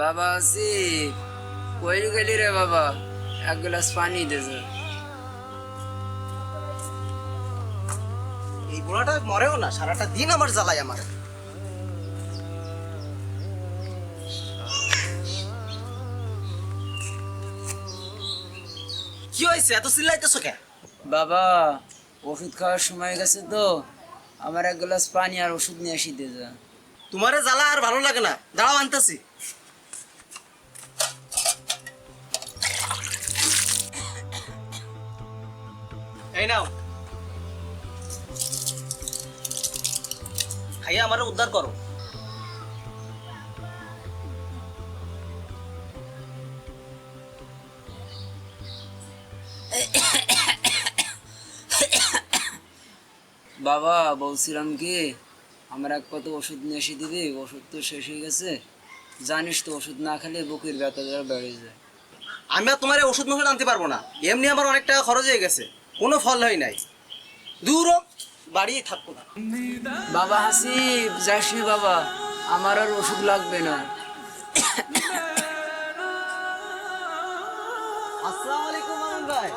বাবা আছি কই গেলি রে বাবা? এক গ্লাস পানি দে যা। এই বুড়াটা মরেও না সারাটা দিন আমার জ্বালায় আমার। কি হয়েছে? এত চিল্লাইতেছো কে বাবা ওষুধ খাওয়ার সময় গেছে তো। আমার এক গ্লাস পানি আর ওষুধ নিয়ে আসি দে যা। তোমারে জ্বালা আর ভালো লাগে না। দাঁড়াও আনতেছি। এই নাও। খাইয়া আমারে উদ্ধার করো। বাবা, বলছিলাম কি, আমার এক কত ওষুধ নিয়ে এসে দিবি, ওষুধ তো শেষ হয়ে গেছে। জানিস তো, ওষুধ না খেলে বুকের ব্যথা বেড়ে যায়। আমি আর তোমার এই ওষুধ মশলা আনতে পারব না। এমনি আমার অনেক টাকা খরচ হয়ে গেছে। কোনো ফল হয় নাই। দূরও বাড়িয়ে থাকব না। বাবা হাসিব যাস বাবা। আমার আর ওষুধ লাগবে না। আসসালামু আলাইকুম ভাই।